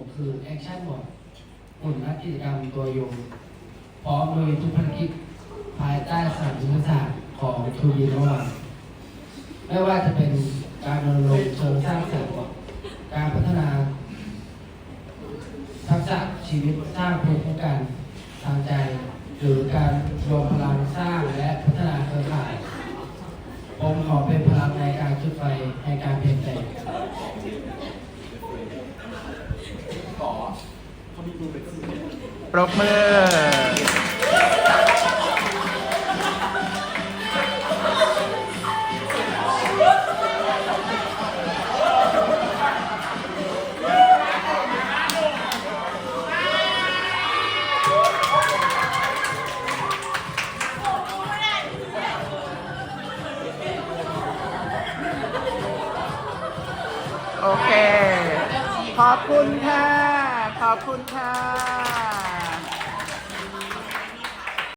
มคือแอคชั่นบอร์ดหุ่นนักกิจกรรมตัวยงพร้อมโดยทุกภารกิจภายใต้สามยุทธศาสตร์ของทูบีระหว่างไม่ว่าจะเป็นการรณรงค์เชิงสร้างสรรค์การพัฒนา ทักษะชีวิตสร้างภูมิคุ้มกันทางใจ หรือการรวมพลังสร้างและพัฒนาเครือข่ายผมขอเป็นพลังในการจุดไฟในการเปลี่ยนแปลง ปรบมือ โอเค ขอบคุณค่ะ ขอบคุณค่ะ